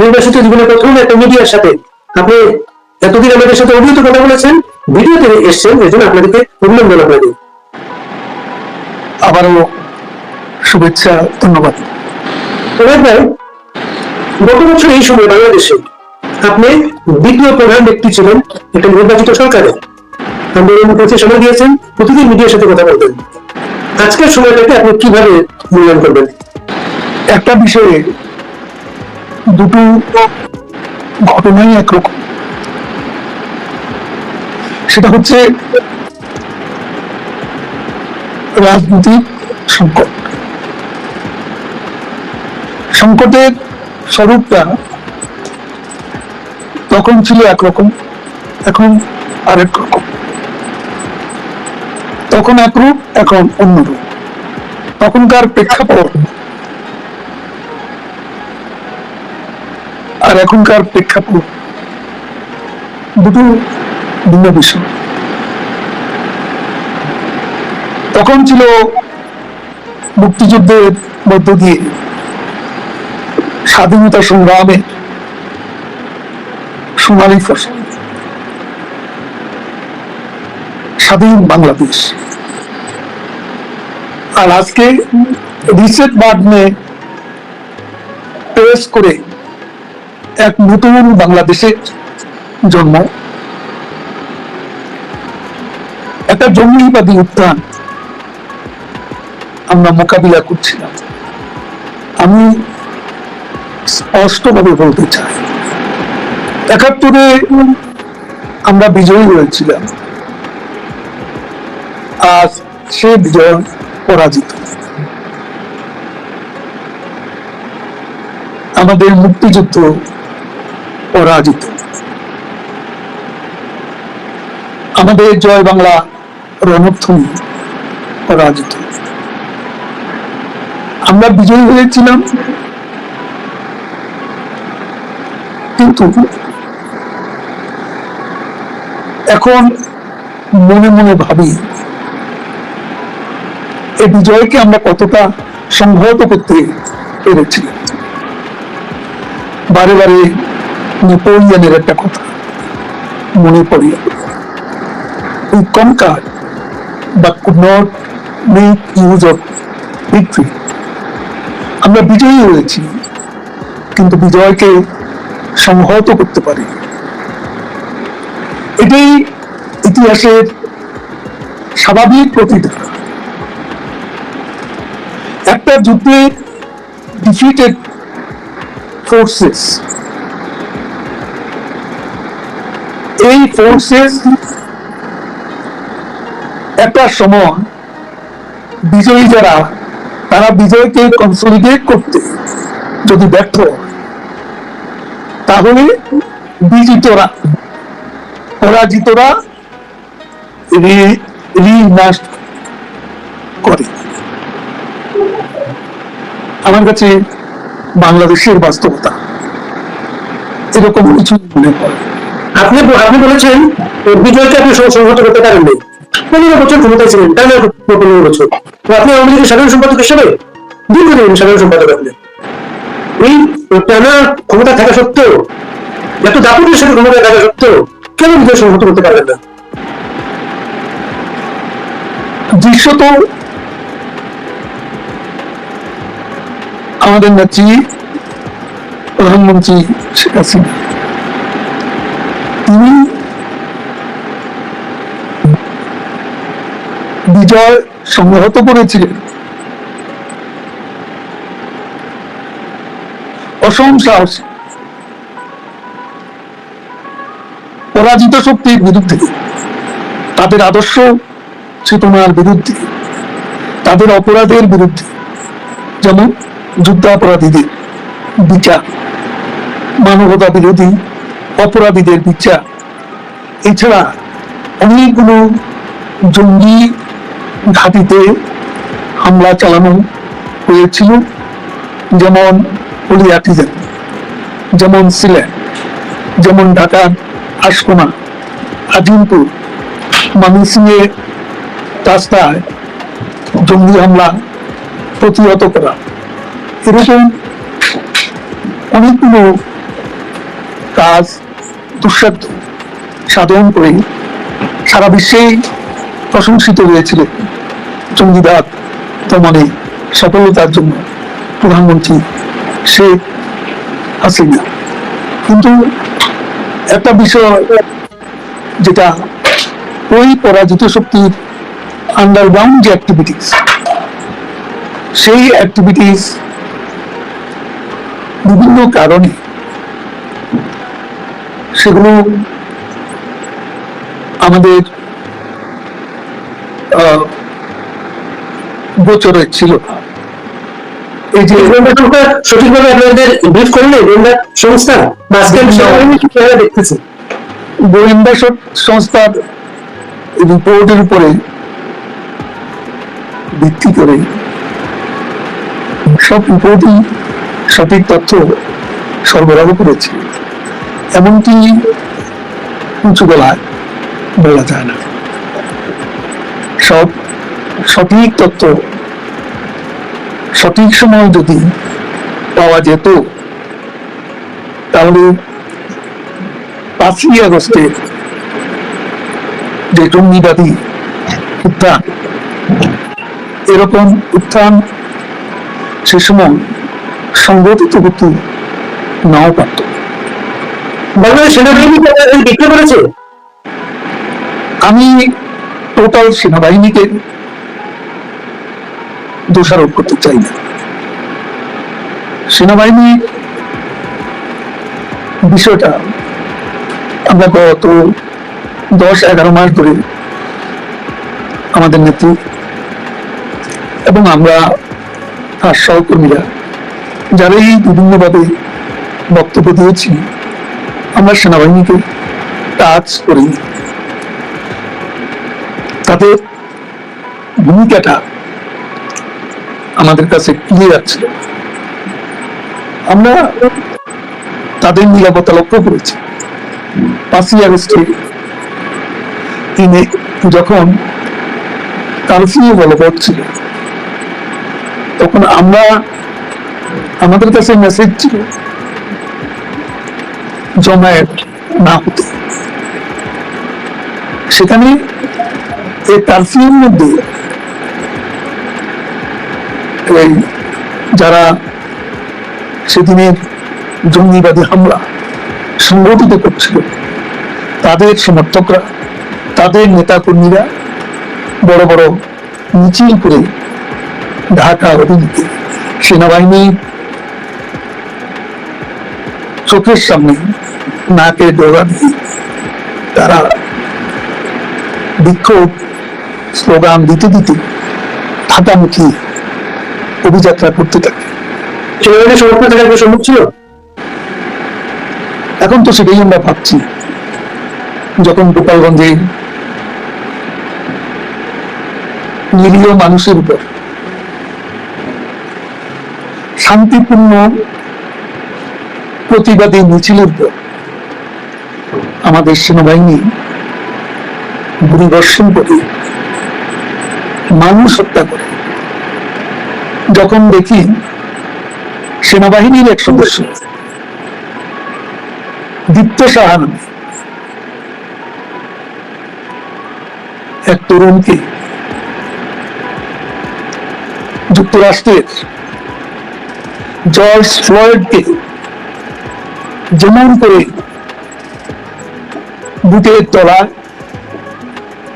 নির্বাসিত জীবনে প্রথম একটা মিডিয়ার সাথে। আপনি এতদিন আমাদের সাথে অভিহিত কথা বলেছেন ভিডিওতে এসছেন জন্য আপনাদেরকে অভিনন্দন আপনাদের আবারও শুভেচ্ছা ধন্যবাদ। রোহিত ভাই গত বছর এই সময় বাংলাদেশে আপনি দ্বিতীয় প্রধান ব্যক্তি ছিলেন একটা নির্বাচিত সরকারে। আন্দোলন করতে সময় দিয়েছেন প্রতিদিন মিডিয়ার সাথে কথা বলতেন। আজকের সময়টাকে আপনি কীভাবে মূল্যায়ন করবেন? একটা বিষয়ে দুটো ঘটনাই একরকম। সেটা হচ্ছে রাজনৈতিক সংকট। সংকটের স্বরূপটা তখন ছিল একরকম, এখন আরেক রকম। তখন একরূপ এখন অন্যরূপ তখনকার প্রেক্ষাপট আর এখনকার প্রেক্ষাপট দুটো ভিন্ন বিষয়। তখন ছিল মুক্তিযুদ্ধের মধ্য দিয়ে স্বাধীনতা সংগ্রামে সোনালী ফসল স্বাধীন বাংলাদেশ। আর আজকে রিসেট বার্ডনে পেশ করে এক নতুন বাংলাদেশের জন্ম একটা জঙ্গিবাদী উত্থান আমরা মোকাবিলা করছিলাম। আমি স্পষ্টভাবে বলতে চাই, একাত্তরে আমরা বিজয়ী হয়েছিলাম। আর সে বিজয় পরাজিত। আমাদের মুক্তিযুদ্ধ পরাজিত আমাদের জয় বাংলা রণধ্বনি পরাজিত। আমরা বিজয়ী হয়েছিলাম, কিন্তু এখন মনে মনে ভাবি এই বিজয়কে আমরা কতটা সংহত করতে পেরেছি। বারে বারে নেপোলিয়নের একটা কথা মনে পড়ে উই কনকার বা could not make use of victory আমরা বিজয়ী হয়েছি, কিন্তু বিজয়কে সংহত করতে পারি এটাই ইতিহাসের স্বাভাবিক প্রতিটা একটা যুদ্ধে ডিফিটেড ফোর্সেস এই ফোর্সেস একটা সময় বিজয়ী যারা, তারা বিজয়কে কনসলিডেট করতে যদি ব্যর্থ তাহলে বিজিতরা, পরাজিতরা করে। আমার কাছে বাংলাদেশের বাস্তবতা এরকম কিছু মনে হয়। আপনি আপনি বলেছেন বিজয়কে আপনি সংহত করতে পারেননি। পনেরো বছর ক্ষমতায় ছিলেন টানা পনেরো বছর। তো আপনি আওয়ামী লীগের সাধারণ সম্পাদক হিসেবে দীর্ঘদিন সাধারণ সম্পাদক আপনি এই টানা ক্ষমতা থাকা সত্ত্বেও, এত দাপটের সাথে ক্ষমতায় থাকা সত্ত্বেও কেন বিজয় সংহত করতে পারবেন না? দৃশ্যত আমাদের নেত্রী প্রধানমন্ত্রী শেখ হাসিনা। তিনি বিজয় সংহত করেছিলেন। অসম সাহস। পরাজিত শক্তির বিরুদ্ধে। তাদের আদর্শ চেতনার বিরুদ্ধে। তাদের অপরাধের বিরুদ্ধে। যেমন যুদ্ধাপরাধীদের বিচার। মানবতা বিরোধী অপরাধীদের বিচার। এছাড়া অনেকগুলো জঙ্গি ঘাঁটিতে হামলা চালানো হয়েছিল, যেমন হলিয়াটিজেন যেমন সিলেট, যেমন ঢাকার আশকোনা, আজিমপুর ময়মনসিংহে রাস্তায় জঙ্গি হামলা প্রতিহত করা। এরকম অনেকগুলো কাজ দুঃসাধ্য সাধন করে সারা বিশ্বেই প্রশংসিত হয়েছিলেন জঙ্গিবাদ দমনে সফলতার জন্য প্রধানমন্ত্রী শেখ হাসিনা। কিন্তু একটা বিষয় যেটা ওই পরাজিত শক্তির আন্ডারগ্রাউন্ড যে অ্যাক্টিভিটিস সেই অ্যাক্টিভিটিস বিভিন্ন কারণে সেগুলো আমাদের গোচরে ছিল। এই যে গোয়েন্দা সংস্থা সঠিকভাবে আপনাদের ব্রিফ করলে গোয়েন্দা সংস্থা বা আজকের সেনাবাহিনী কি কীভাবে দেখতেছে। গোয়েন্দা সংস্থার রিপোর্টের উপরে ভিত্তি করে সব রিপোর্টই সঠিক তথ্য সরবরাহ করেছে। এমনকি উঁচু গলায় বলা যায় না। সব সঠিক তথ্য সঠিক সময় যদি পাওয়া যেত, তাহলে পাঁচই আগস্টে যে জঙ্গিবাদী উত্থান, এরকম উত্থান সে সময় সংগঠিত করতে নাও পারত। আমি টোটাল সেনাবাহিনীকে দোষারোপ করতে চাই না। সেনাবাহিনী বিষয়টা আমরা গত দশ এগারো মাস ধরে আমাদের নেত্রী এবং আমরা তার সহকর্মীরা যারাই বিভিন্নভাবে বক্তব্য দিয়েছি আমরা সেনাবাহিনীকে কাজ করি। তাদের ভূমিকাটা আমাদের কাছে ক্লিয়ার ছিল। আমরা তাদের নিরাপত্তা লক্ষ্য করেছি। পাঁচই আগস্টে তিনি যখন কারফিউ বলবৎ ছিল, তখন আমরা, আমাদের কাছে মেসেজ ছিল জমায়েত না হতে। সেখানে এই কারফিউর মধ্যে এই যারা সেদিনের জঙ্গিবাদী হামলা সংগঠিত করছিল, তাদের সমর্থকরা, তাদের নেতাকর্মীরা বড় বড় মিছিল করে ঢাকা অভিমুখে সেনাবাহিনী চোখের সামনে নাকে দিয়ে তারা বিক্ষোভ স্লোগান দিতে দিতে ঢাকামুখী অভিযাত্রা করতে থাকে। ছিল? এখন তো সেটাই আমরা ভাবছি। যখন গোপালগঞ্জে নিরীহ মানুষের উপর শান্তিপূর্ণ প্রতিবাদী মিছিলের উপর আমাদের সেনাবাহিনী গুলিবর্ষণ করে মানুষ হত্যা করে। যখন দেখি সেনাবাহিনীর এক সদস্য দীপ্ত সাহা নামে এক তরুণকে যুক্তরাষ্ট্রের জর্জ ফ্লয়েডকে যেমন করে বুটের তলা,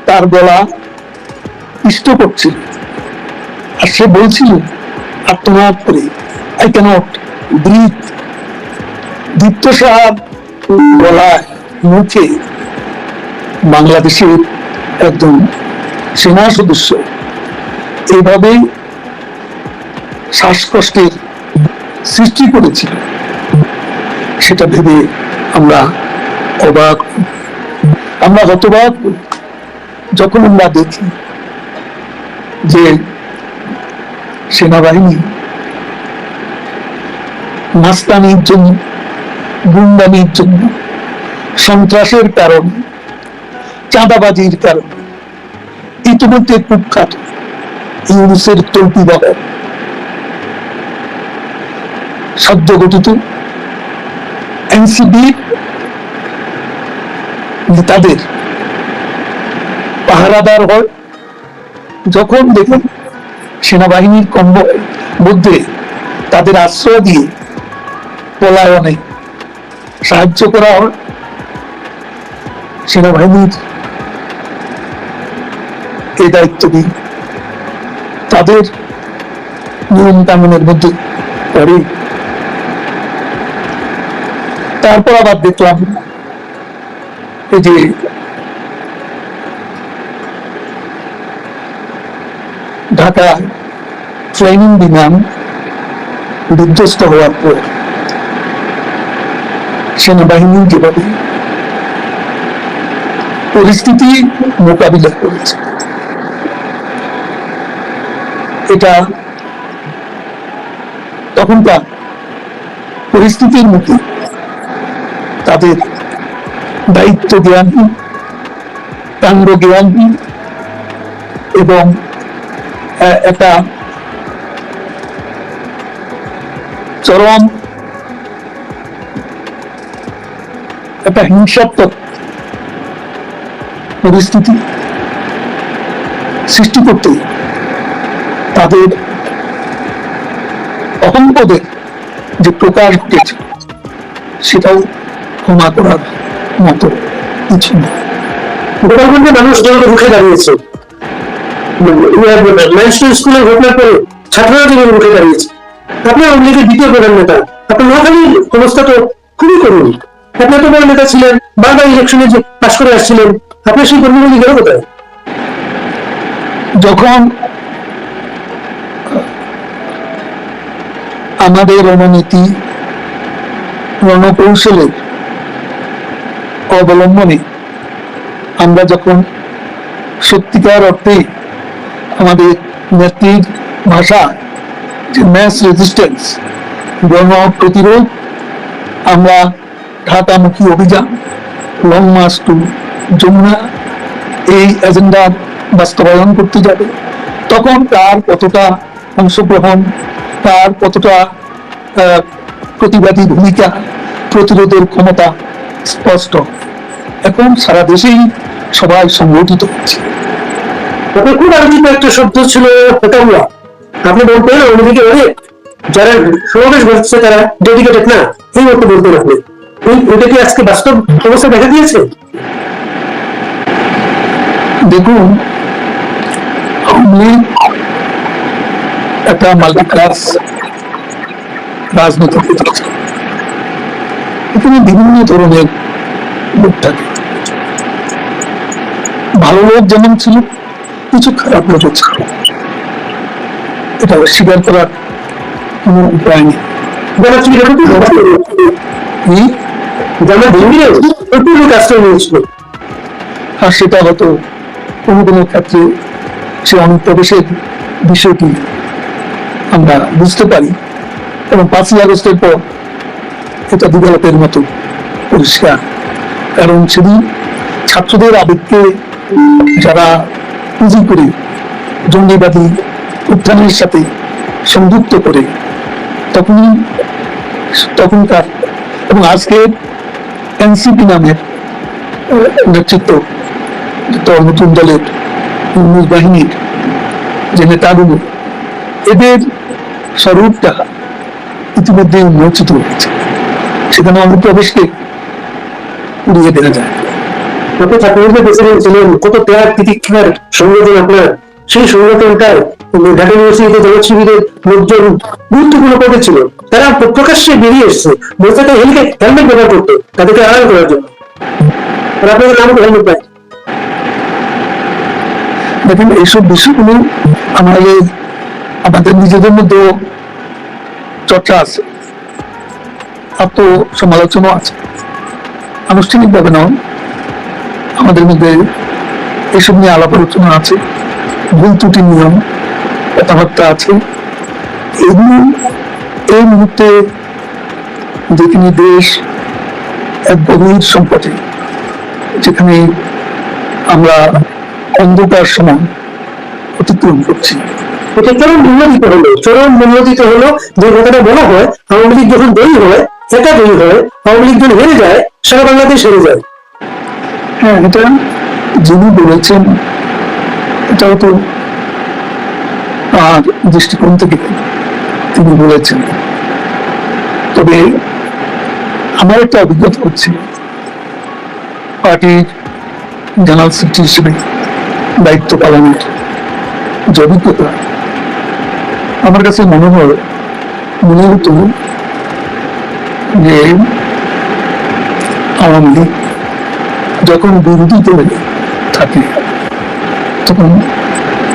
তার গলা ইষ্ট করছিল আর সে বলছিল আত্মনাদ করে আই ক্যানট ব্রিথ দীপ্ত সাহাব গলায়, মুখে বাংলাদেশের একজন সেনা সদস্য। এইভাবেই শ্বাসকষ্টের সৃষ্টি করেছিল। সেটা ভেবে আমরা অবাক। আমরা হই। যখন আমরা দেখি যে সেনাবাহিনী মাস্তানির জন্য, গুন্ডামির জন্য, সন্ত্রাসের কারণ, চাঁদাবাজির কারণ, ইতিমধ্যে কুখ্যাত ইউনুসের তল্পি বাবা সদ্য গঠিত এনসিবি কিন্তু তাদের পাহারাদার হয়। যখন দেখুন সেনাবাহিনীর কম্বয়ের মধ্যে তাদের আশ্রয় দিয়ে পলায়নে সাহায্য করা হয়, সেনাবাহিনীর এই দায়িত্ব দিই তাদের নিয়ম কানুনের মধ্যে পড়ে। তারপর আবার দেখলাম যে ঢাকা ট্রেনিং বিমান বিধ্বস্ত হওয়ার পর সেনাবাহিনী যেভাবে পরিস্থিতি মোকাবিলা করেছে, এটা তখনকার পরিস্থিতির মধ্যে তাদের দায়িত্ব জ্ঞান কাণ্ড জ্ঞান এবং একটা চরম একটা হিংসাত্মক পরিস্থিতি সৃষ্টি করতে তাদের অহংবোধের যে প্রকাশ ঘটেছে, সেটাও ক্ষমা করার মতো। কিছু না গোপালগঞ্জে মানুষ রুখে দাঁড়িয়েছে স্কুলের ঘটনার পরে ছাত্ররা রুখে দাঁড়িয়েছে দ্বিতীয় প্রধান নেতা অবস্থা তো খুবই করুন বড় নেতা ছিলেন, বারবার ইলেকশনে যে পাশ করে আসছিলেন, আপনার সেই কর্মীগুলি গেল কোথায়? যখন আমাদের রণনীতি রণকৌশলের অবলম্বনে আমরা যখন সত্যিকার অর্থে আমাদের নেত্রীর ভাষা, যে ম্যাস রেজিস্ট্যান্স গণ প্রতিরোধ, আমরা ঢাকামুখী অভিযান লং মার্চ টু যমুনা, এই এজেন্ডা বাস্তবায়ন করতে যাবে, তখন তার কতটা অংশগ্রহণ, তার কতটা প্রতিবাদী ভূমিকা, প্রতিরোধের ক্ষমতা স্পষ্ট। এখন সারা দেশেই সবাই সংগঠিত হচ্ছে। খুব একটা শব্দ ছিল ফেতাউল্লাহ আপনি বলতেন অন্যদিকে অনেক যারা সমাবেশ ঘটছে তারা ডেডিকেটেড না, এই মতো বলতেন আপনি। এটা কি আজকে বাস্তব অবস্থা দেখা দিয়েছে? দেখুন একটা মাল্টি ক্লাস রাজনৈতিক এখানে বিভিন্ন ধরনের লোক থাকে। ভালো লোক যেমন ছিল, কিছু খারাপ লোকও ছিল। এটা অস্বীকার করার কোনো উপায় নেই। আর সেটা হয়তো কোনো কোনো ক্ষেত্রে সে অনুপ্রবেশের বিষয়টি আমরা বুঝতে পারি। এবং পাঁচই আগস্টের পর এটা দুর্বলতের মতো পরিষ্কার। কারণ সেদিন ছাত্রদের আবেগকে যারা পুঁজি করে জঙ্গিবাদী উত্থানের সাথে সংযুক্ত করে, তখনই তখনকার এবং আজকের এনসিপি নামের নেতৃত্ব নতুন দলের ইংরেজ বাহিনীর যে নেতাগুলো, এদের স্বরূপটা ইতিমধ্যে উন্মোচিত হয়েছে। সেখানে অনুপ্রবেশকে উড়িয়ে দেওয়া যায়? আপনি ছাত্রদের প্রেসিডেন্ট ছিলেন কত ত্যাগ তিতিক্ষার সংগঠন আপনার সেই সংগঠনটায় ঢাকা ইউনিভার্সিটিতে লোকজন গুরুত্বপূর্ণ পদে ছিল। তারা প্রকাশ্যে বেরিয়ে এসছে। হেলমেট ব্যবহার করতো তাদেরকে আড়াল করার জন্য। আর আপনাদের নাম হেলমেট পায় দেখেন এইসব বিষয়গুলো আমাদের আমাদের নিজেদের মধ্যে চর্চা আছে। আত্ম সমালোচনা আছে। আনুষ্ঠানিকভাবে নয়, আমাদের মধ্যে এসব নিয়ে আলাপ আলোচনা আছে, ভুল ত্রুটি নিয়ম, কথাবার্তা আছে। এগুলো এই মুহূর্তে যেখানে দেশ এক গভীর সংকটে, যেখানে আমরা অন্ধকার সময় অতিক্রম করছি। এটা চরম মূল্যদিত হলো, চরম মূল্যদিত হলো, যে কথাটা বলা হয়, আওয়ামী লীগ যখন জয়ী হয় একা জয়ী হয় আওয়ামী লীগ যখন হেরে যায়, সারা বাংলাদেশ হেরে যায়। হ্যাঁ এটা যিনি বলেছেন, এটাও তো আর দৃষ্টিকোণ থেকে তিনি বলেছেন। তবে আমার একটা অভিজ্ঞতা হচ্ছে, পার্টির জেনারেল সেক্রেটারি হিসেবে দায়িত্ব পালনের যে অভিজ্ঞতা, আমার কাছে মনে হয় হতো যে আওয়ামী লীগ যখন বিরোধী দলে থাকে তখন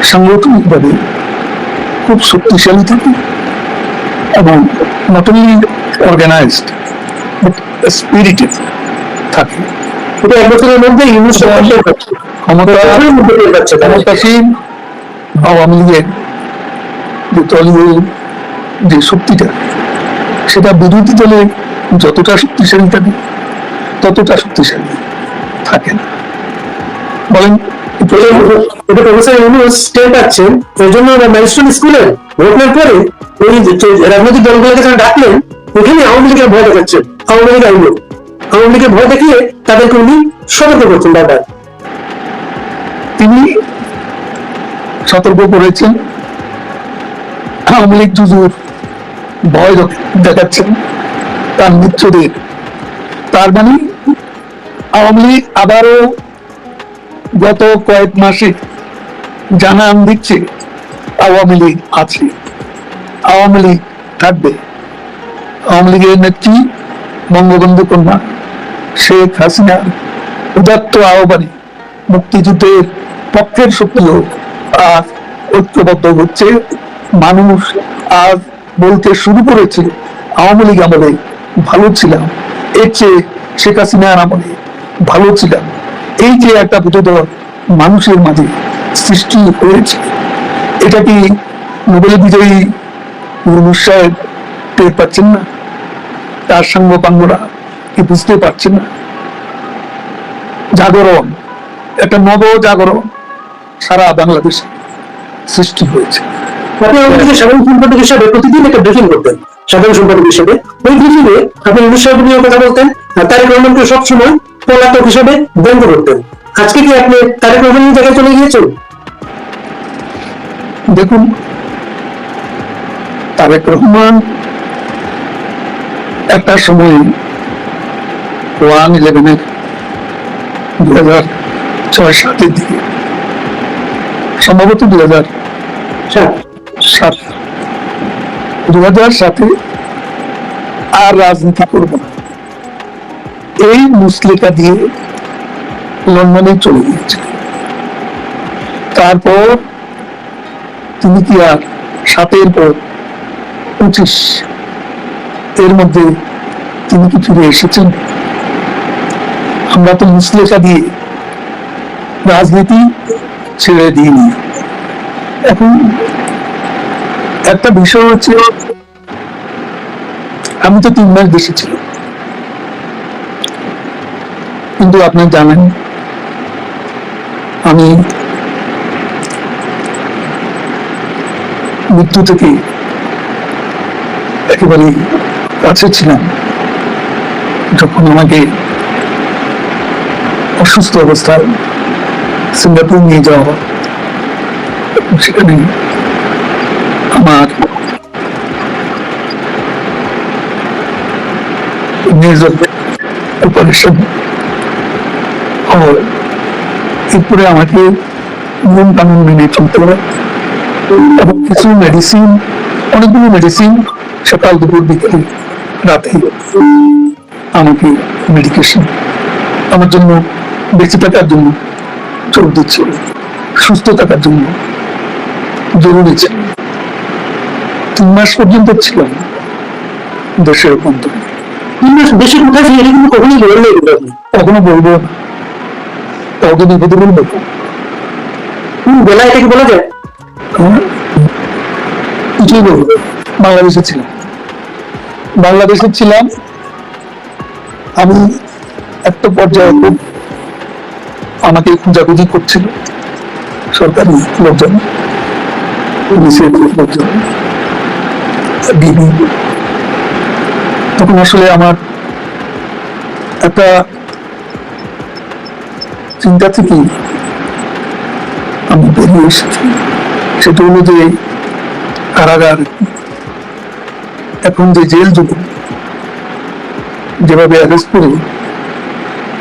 সাংগঠনিকভাবে খুব শক্তিশালী থাকে এবং not only organised but spirited থাকে এটা এক বছরের মধ্যে। ক্ষমতাসীন আওয়ামী লীগের যে দলীয় যে শক্তিটা সেটা বিরোধী দলে যতটা শক্তিশালী থাকে ততটা শক্তিশালী থাকে না বলেন এটা- এটা প্রফেসর ইউনুস টের পাচ্ছেন এর জন্য ম্যাজিস্ট্রেট স্কুলে ভোটের পরে ওই রাজনৈতিক দলগুলোকে যারা ডাকলেন ওখানে আওয়ামী লীগের ভয় দেখাচ্ছেন আওয়ামী লীগ আইলো আওয়ামী লীগের ভয় দেখিয়ে তাদেরকে উনি সতর্ক করছেন বারবার। তিনি সতর্ক করেছেন। আওয়ামী লীগ ভয় দেখাচ্ছেন। তার মিত্রদের তার মানে আওয়ামী লীগ আবারও গত কয়েক মাসে জানান দিচ্ছে আওয়ামী লীগ আছে, আওয়ামী লীগ থাকবে। আওয়ামী লীগের নেত্রী বঙ্গবন্ধু কন্যা শেখ হাসিনা উদাত্ত আহ্বানে মুক্তিযুদ্ধের পক্ষের শক্তিও আজ ঐক্যবদ্ধ হচ্ছে। মানুষ আজ বলতে শুরু করেছে আওয়ামী লীগ আমলে ভালো ছিলাম। এর চেয়ে শেখ হাসিনার আমলে ভালো ছিলাম। এই যে একটা বোধোদয় মানুষের মাঝে সৃষ্টি হয়েছে, এটা কি নোবেল বিজয়ী ইউনুস সাহেব টের পাচ্ছেন না? তার সঙ্গ পাঙ্গরা কি বুঝতে পারছেন না? জাগরণ, একটা নব জাগরণ সারা বাংলাদেশে সৃষ্টি হয়েছে। আপনি সাধারণ সম্পাদক হিসাবে প্রতিদিন একটা ব্রিফিং করতেন সাধারণ সম্পাদক হিসেবে। ওই ব্রিফিংয়ে আপনি ইউনুস সাহেব নিয়ে কথা বলতেন আর তারেক রহমানকে সবসময় পলাতক হিসাবে ব্যঙ্গ করতেন। আজকে কি আপনি তারেক রহমানের জায়গায় চলে গিয়েছেন? দেখুন তারেক রহমান একটা সময় ওয়ান ইলেভেনের দু হাজার ছয় সাতের দিকে সম্ভবত দু হাজার সাত দু সাতে আর রাজনীতি করব। না এই মুসলিকা দিয়ে লন্ডনে চলে গিয়েছিল। তারপর তিনি কি আর সাতের পর পঁচিশ, এর মধ্যে তিনি কি ফিরে এসেছেন? আমরা তো মুসলেখা দিয়ে রাজনীতি ছেড়ে দিইনি। এখন একটা বিষয় হচ্ছে, আমি তো তিন মাস দেশে ছিলাম। কিন্তু আপনি জানেন, আমি মৃত্যু থেকে একেবারে কাছে ছিলাম, যখন আমাকে অসুস্থ অবস্থায় সিঙ্গাপুর নিয়ে যাওয়া সেখানে আমার অনেকগুলো মেডিসিন সকাল দুপুর বিকেল রাতে আমাকে মেডিকেশন আমার জন্য বেঁচে থাকার জন্য চলতে ছিল সুস্থ থাকার জন্য জরুরি ছিল তিন মাস পর্যন্ত ছিলাম দেশের অভ্যন্তরে ইউনুস বেশি কোথায় কিন্তু কখনোই কখনো বলব কাউকে বলব। বেলায় এটা কি বলা যায়? কিছুই বলব বাংলাদেশে ছিলাম। বাংলাদেশে ছিলাম আমি একটা পর্যায়ে খুব আমাকে খোঁজাখুঁজি করছিল। সরকারি লোকজন, পুলিশের লোকজন। তখন আসলে আমার একটা চিন্তা থেকে আমি বেরিয়ে এসেছি। সেটা হলো যে কারাগার, এখন যে জেল যুগ যেভাবে অ্যারেস্ট করে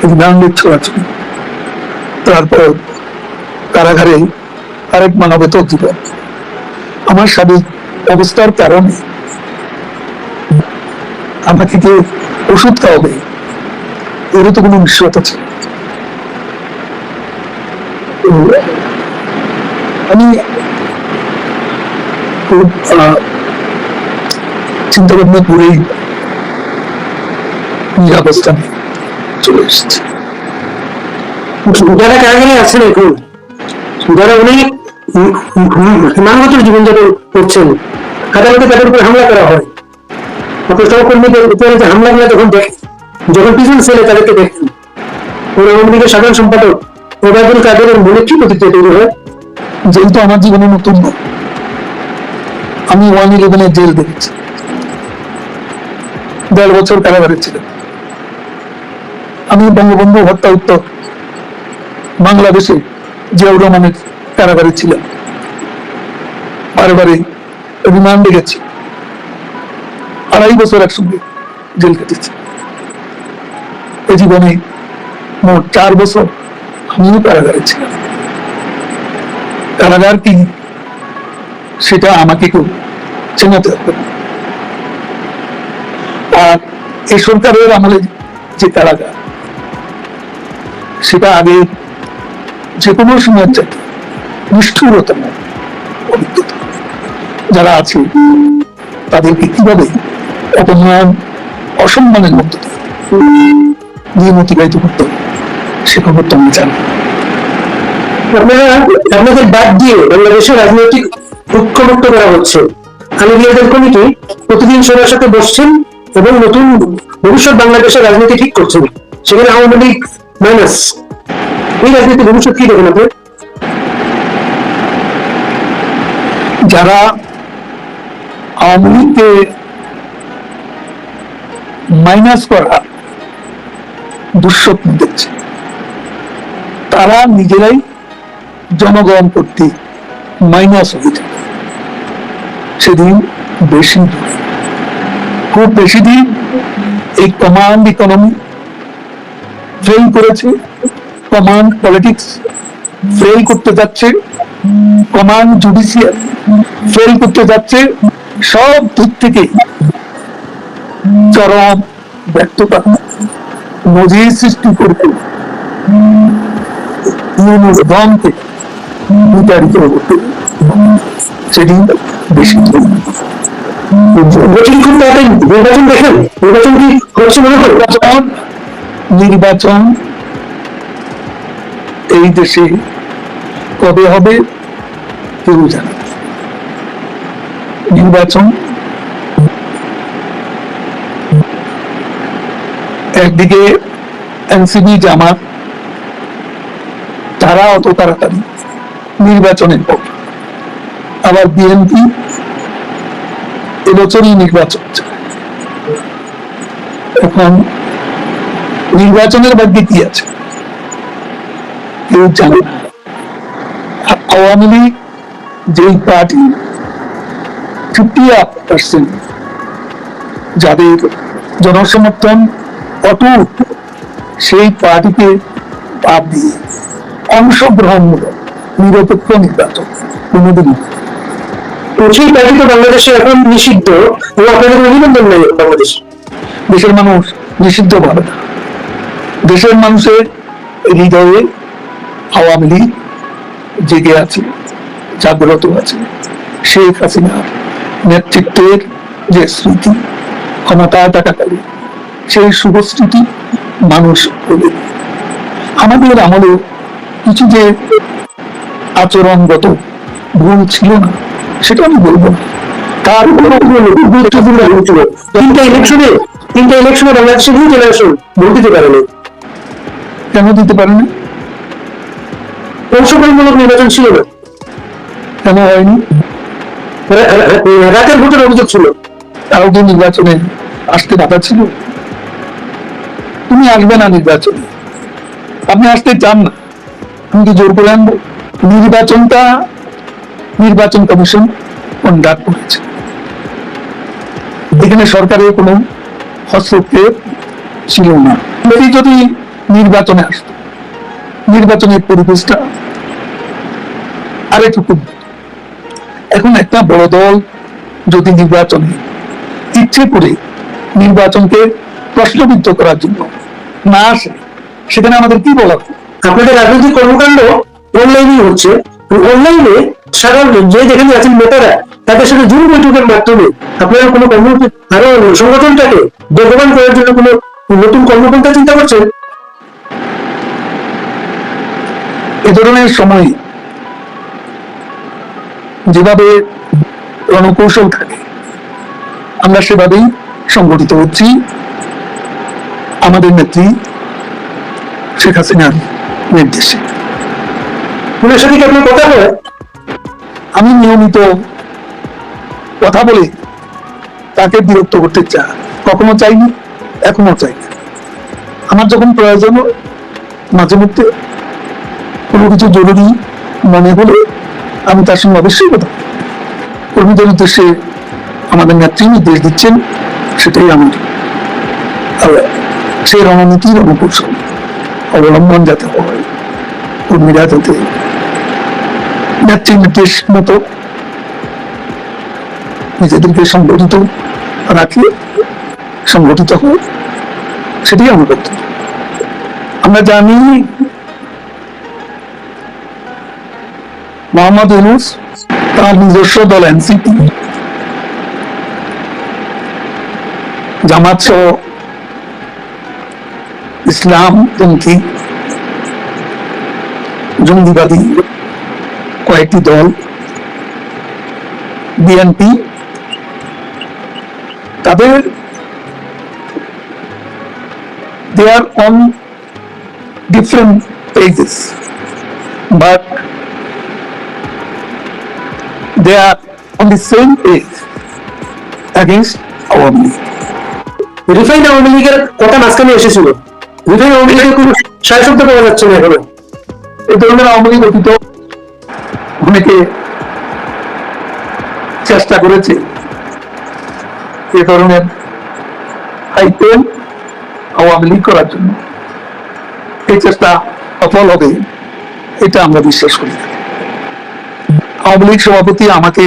রিমান্ডের ছোড়াছুড়ি তারপর কারাগারে আরেক মানবেত জীবন। আমার শারীরিক অবস্থার কারণে আমাকে যে ওষুধ খাওয়াবে। এরও তো কোনো নিশ্চয়তা ছিল আমি খুব চিন্তা ভাবনা করেই নিরাবস্থানে চলে এসেছি। যারা কারাগারে আছেন এখন? যারা অনেক জীবনযাপন করছেন। তাদের উপর হামলা করা হয়? সহকর্মীদের উপরে যে হামলাগুলো যখন যখন পিছন সেলে তাদেরকে দেখেন আওয়ামী লীগের সাধারণ সম্পাদক, ওবায়দুল কাদেরের মনে কি প্রতিক্রিয়া তৈরি হয়? যেহেতু আমার জীবনে নতুন নয়। আমি ওয়ান ইলেভেনের জেল দেখেছি। দেড় বছর কারাগারে ছিলাম। আমি বঙ্গবন্ধু হত্যা উত্তর বাংলাদেশে জিয়াউর রহমানের কারাগারে ছিলাম। বারে বারে রিমান্ডে গেছি। আড়াই বছর একসঙ্গে জেল কেটেছি। এ জীবনে মোট চার বছর আমিও কারাগারে ছিলাম। কারাগার কি? সেটা আমাকে কেউ চেনাতে হবে। আর এই সরকারের আমলে যে কারাগার, সেটা আগে যে কোনো সময় চাইতে নিষ্ঠুরতম, অভিজ্ঞতা। যারা আছে, তাদেরকে কীভাবে অপমান অসম্মানের অতিবাহিত সে জানি। আপনাদের বাদ দিয়ে বাংলাদেশের রাজনৈতিক ঐক্যমুক্ত করা হচ্ছে। কমিটি প্রতিদিন সবার সাথে বসছেন এবং নতুন ভবিষ্যৎ বাংলাদেশের রাজনীতি ঠিক করছেন। সেখানে আওয়ামী লীগ মাইনাস এই রাজনীতি ভবিষ্যৎ কি দেখেন আপনি? যারা আওয়ামী লীগকে মাইনাস করা দুঃস্বপ্ন দেখছে তারা নিজেরাই জনগণ করতে মাইনাস হয়ে যাবে সেদিন বেশি খুব বেশি দিন এই কমান্ড ইকোনমি ফেল করেছে কমান্ড পলিটিক্স ফেল করতে যাচ্ছে কমান্ড জুডিশিয়াল ফেল করতে যাচ্ছে, সব দিক থেকে চরম ব্যর্থতা নজির সৃষ্টি করতে ধনকে বিতাড়িত করতে সেদিন বেশি দূর খুব তাড়াতাড়ি নির্বাচন দেখেন নির্বাচন কি হচ্ছে মনে হয়? নির্বাচন। নির্বাচন এই দেশে কবে হবে কেউ জানে নির্বাচন একদিকে এনসিবি জামাত, তারা অত তাড়াতাড়ি নির্বাচনের পক্ষে আবার বিএনপি এবছরই নির্বাচন এখন নির্বাচনের ভাগ্যে কি আছে? কেউ জানে আওয়ামী লীগ যেই পার্টি ফিফটি পার্সেন্ট যাদের জনসমর্থন অটুট সেই বাদ দিয়ে অংশগ্রহণমূলক, নিরপেক্ষ নির্বাচন কোনোদিন সেই পার্টি তো বাংলাদেশে এখন নিষিদ্ধ এবং আপনাদের অভিনন্দন নেই বাংলাদেশ। দেশের মানুষ নিষিদ্ধ ভাবে না। দেশের মানুষের হৃদয়ে আওয়ামী লীগ জেগে আছে, জাগ্রত আছে। শেখ হাসিনার নেতৃত্বের যে স্মৃতি, ক্ষমতায় থাকাকালীন সেই শুভ স্মৃতি মানুষ আমাদের আমলে কিছু যে আচরণগত ভুল ছিল না, সেটা আমি বলব তিনটা ইলেকশনে তিনটা ইলেকশনে নিউ জেনারেশন ভোট দিতে পারেনি কেন দিতে নির্বাচন ছিল না। কেন হয়নি? রাতের ভোটের অভিযোগ ছিল। কি নির্বাচনে আসতে বাধা ছিল? আসবে না নির্বাচনে। আপনি আসতে চান না। আমি কি জোর করে আনব। নির্বাচনটা নির্বাচন কমিশন কন্ডাক্ট করেছে। এখানে সরকারের কোনো হস্তক্ষেপ ছিল না। এই যদি নির্বাচনে আসতো। নির্বাচনের পরিবেশটা আরেকটু এখন একটা বড় দল যদি নির্বাচনে ইচ্ছে করে নির্বাচনকে প্রশ্নবিদ্ধ করার জন্য না আসে। সেখানে আমাদের কি বলা আপনাদের রাজনৈতিক কর্মকাণ্ড অনলাইনেই হচ্ছে। অনলাইনে সাধারণ যে যেখানে আছেন নেতারা তাদের সাথে জুম বৈঠকের মাধ্যমে আপনারা কোনো কর্ম আরও সংগঠনটাকে বেগবান করার জন্য কোনো নতুন কর্মপন্থা চিন্তা করছেন? এ ধরনের সময় যেভাবে রণকৌশল থাকে আমরা সেভাবেই সংগঠিত হচ্ছি। আমাদের নেত্রী শেখ হাসিনার নির্দেশে। পুলিশের সাথে আপনার কথা হয়? আমি নিয়মিত কথা বলে তাকে বিরক্ত করতে চা কখনো চাইনি এখনও চাই না আমার যখন প্রয়োজন মাঝে মধ্যে কোনো কিছু জরুরি মনে হলে আমি তার সঙ্গে অবশ্যই কথা। কর্মীদের উদ্দেশ্যে আমাদের নেত্রী নির্দেশ দিচ্ছেন সেটাই আমার সেই রণনীতি রণকৌশল অবলম্বন যাতে হয়, কর্মীরা যাতে নেত্রী নির্দেশ মতো নিজেদেরকে সংগঠিত রাখি, সংগঠিত হোক, সেটাই আমার বক্তব্য। আমরা জানি মোহাম্মদ ইউনুস তার নিজস্ব দল এনসিপি, জামাত সহ ইসলাম পন্থী জঙ্গিবাদী কয়েকটি দল বিএনপি তাদের they are on different pages but they are on the same page against our league. রিফাইন আওয়ামী লীগের কথা মাঝখানে এসেছিল আওয়ামী লীগের কোনো সায় শব্দ পাওয়া যাচ্ছে না এখনও এই ধরনের আওয়ামী লীগ অনেকে চেষ্টা করেছে এ ধরনের হাইপেন আওয়ামী লীগ করার জন্য। এই চেষ্টা হবে, এটা আমরা বিশ্বাস করি। আওয়ামী লীগ সভাপতি আমাকে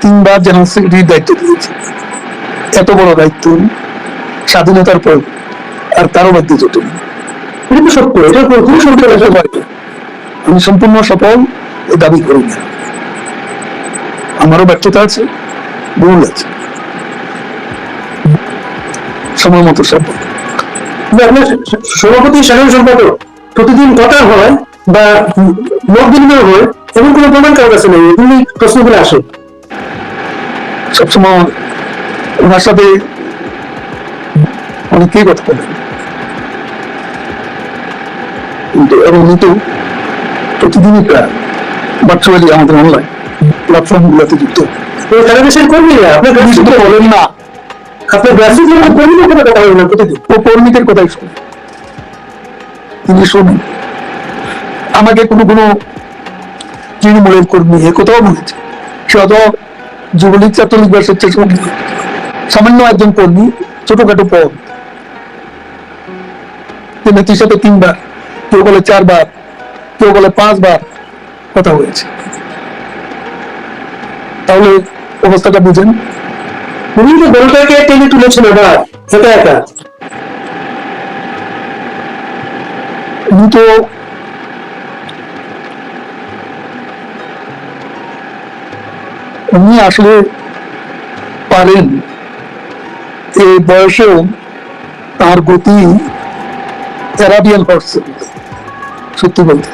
তিনবার জেনারেল সেক্রেটারির দায়িত্ব দিয়েছে। এত বড় দায়িত্ব স্বাধীনতার পর আর তারও বাধ্য জটিল এটা তো সত্য এটা খুবই সত্য কথা। আমি সম্পূর্ণ সফল এ দাবি করি না। আমারও ব্যর্থতা আছে ভুল আছে। সময় মতো সভাপতি সাধারণ সম্পাদক প্রতিদিন কথা হয় বা মত বিনিময় হয় এমন কোনো প্রমাণ কারও কাছে নেই এগুলি প্রশ্নগুলো আসে। সবসময় ওনার সাথে অনেকেই কথা বলেন কিন্তু এবং উনি প্রতিদিনই প্রায় ভার্চুয়ালি আমাদের অনলাইন প্ল্যাটফর্ম গুলোতে যুক্ত সারা কর্মীরা আপনার উনি বলেন না। আপনার গ্রাসরুট কর্মীদের কোনো কথা বলেন প্রতিদিন। ও কর্মীদের কথাই শুনে তিনি শোনেন। আমাকে কোনো কোনো তৃণমূলের কর্মী এ কোথাও বলেছে। সে অত যুবলীগ ছাত্রলীগ বা স্বেচ্ছাসেবক সামান্য একজন কর্মী ছোটখাটো পদ। নেত্রীর সাথে তিনবার। কেউ বলে চারবার, কেউ বলে পাঁচবার কথা হয়েছে তাহলে অবস্থাটা বুঝেন। উনি তো টেনে তুলেছেন আবার একা উনি আসলে পারেন। এই বয়সেও তার গতি অ্যারাবিয়ান হর্স সত্যি বলতে